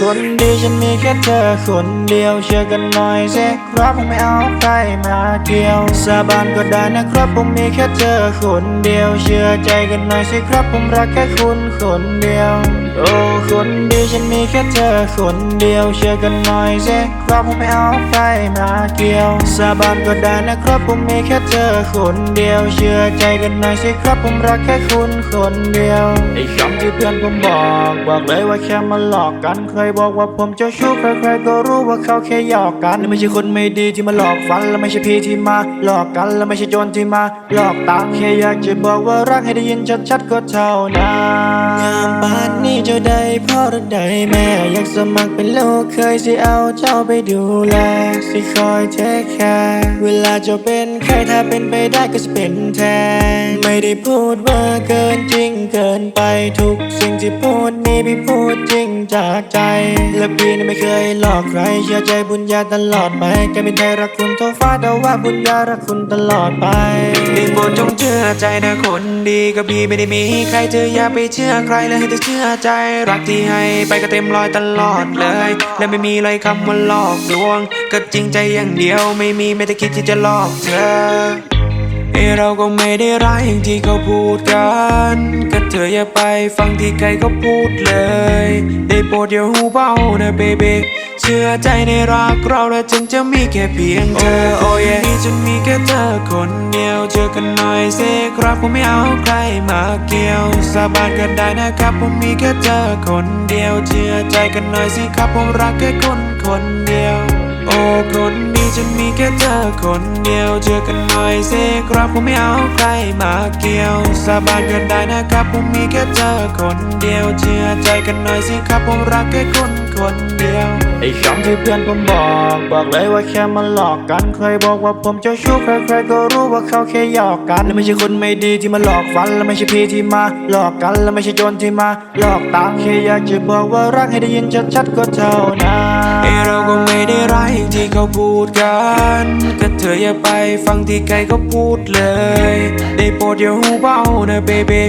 คนดีฉันมีแค่เธอคนเดียวเชื่อกันหน่อยสิครับผมไม่เอาใครมาเกี่ยว สาบานก็ได้นะครับผมมีแค่เธอคนเดียว เชื่อใจกันหน่อยสิครับผมรักแค่คุณคนเดียว คนดีฉันมีแค่เธอคนเดียวเชื่อกันหน่อยสิครับผมไม่เอาใครมาเกี่ยว สาบานก็ได้นะครับผมมีแค่เธอคนเดียว เชื่อใจกันหน่อยสิครับผมรักแค่คุณคนเดียวไอ้คำที่เพื่อนผมบอกบอกเลยว่าแค่มาหลอกกันใครบอกว่าผมเจ้าชู้ใครๆก็รู้ว่าเขาแค่หยอกกันและไม่ใช่คนไม่ดีที่มาหลอกฟันและไม่ใช่พี่ที่มาหลอกกันและไม่ใช่โจรที่มาหลอกตังแค่อยากจะบอกว่ารักให้ได้ยินชัดๆก็เท่านั้นงามปานนี้จ้าได้พ่อหรือได้แม่อยากสมัครเป็นลูกเคยสิเอาเจ้าไปดูแล สิคอยเทคแคร์เวลาเจ้าเป็นใครถ้าเป็นไปได้ก็จะเป็นแทน ไม่ได้พูดว่าเกินจริงเกินไปทุกสิ่งที่พูดนี่พี่พูดจริงจากใจ และพี่นั้นไม่เคยหลอกใครเชื่อใจบุญญาตลอดไปแค่เป็นไทยรักคุณเท่าฟ้าแต่ว่าบุญญารักคุณตลอดไปได้โปรดจงเชื่อใจนะคนดีกับพี่ไม่ได้มี ใครเธออย่าไปเชื่อใครเลยให้เธอเชื่อใจรักที่ให้ไปก็เต็มร้อยตลอดเลย และไม่มีเลยคำว่าหลอกลวง ก็จริงใจอย่างเดียวไม่มีไม่ได้คิดที่จะหลอกเธอเอเราก็ไม่ได้ร้ายอย่างที่เขาพูดกัน ก็เธออย่าไปฟังที่ใครเขาพูดเลย ได้โปรดอย่าหูเบานะเบบีเชื่อใจในรักเราและฉันจะมีแค่เพียงเธอโอ้ยนี่ฉันมีแค่เธอคนเดียวเจอกันหน่อยสิครับผมไม่เอาใครมาเกี่ยวสาบานกันได้นะครับผมมีแค่เธอคนเดียวเชื่อใจกันหน่อยสิครับผมรักแค่คนคนเดียว โอ้คนดีฉันมีแค่เธอคนเดียวเจอกันหน่อยสิครับผมไม่เอาใครมาเกี่ยวสาบานกันได้นะครับผมมีแค่เธอคนเดียวเชื่อใจกันหน่อยสิครับผมรักแค่คนคนเดียว ไอ้คำที่เพื่อนผมบอก บอกเลยว่าแค่มาหลอกกันใครบอกว่าผมเจ้าชู้ใครๆก็รู้ว่าเขาแค่หยอกกัน และไม่ใช่คนไม่ดีที่มาหลอกฟัน และไม่ใช่พี่ที่มาหลอกกัน และไม่ใช่โจรที่มาหลอกตังแค่อยากจะบอกว่ารักให้ได้ยินชัดๆก็เท่านั้นเอยเราก็ไม่ได้ร้ายอย่างที่เขาพูดกันก็เธออย่าไปฟังที่ใครเขาพูดเลย ได้โปรดอย่าหูเบานะเบบี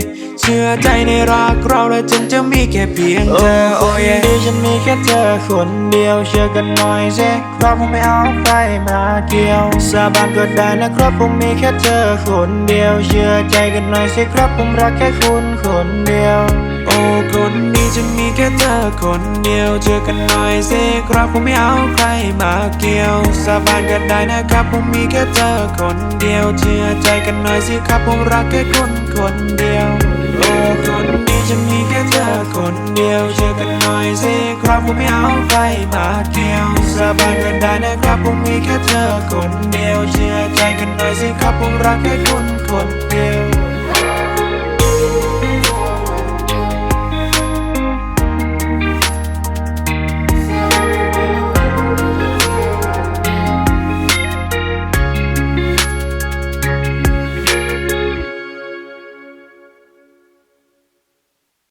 ชื่อใจในรักเราและฉันจะมีแค่เพียงเธอโอ้ยดีฉันมีแค่เธอคนเดียวเชื่อกันหน่อยสิครับผมไม่เอาใครมาเกี่ยวสาบานก็ได้นะครับผมมีแค่เธอคนเดียว เชื่อใจกันหน่อยสิครับผมรักแค่คุณคนเดียวโอ้คนดีฉันมีแค่เธอคนเดียวเจอกันหน่อยสิครับผมไม่เอาใครมาเกี่ยวสาบานกันได้นะครับผมมีแค่เธอคนเดียวเชื่อใจกันหน่อยสิครับผมรักแค่คนคนเดียว โอ้คนดีฉันมีแค่เธอคนเดียวเชื่อกันหน่อยสิครับผมไม่เอาใครมาเกี่ยวสบายกันได้นะครับผมมีแค่เธอคนเดียวเชื่อใจกันหน่อยสิครับผมรักแค่คนคนเดียว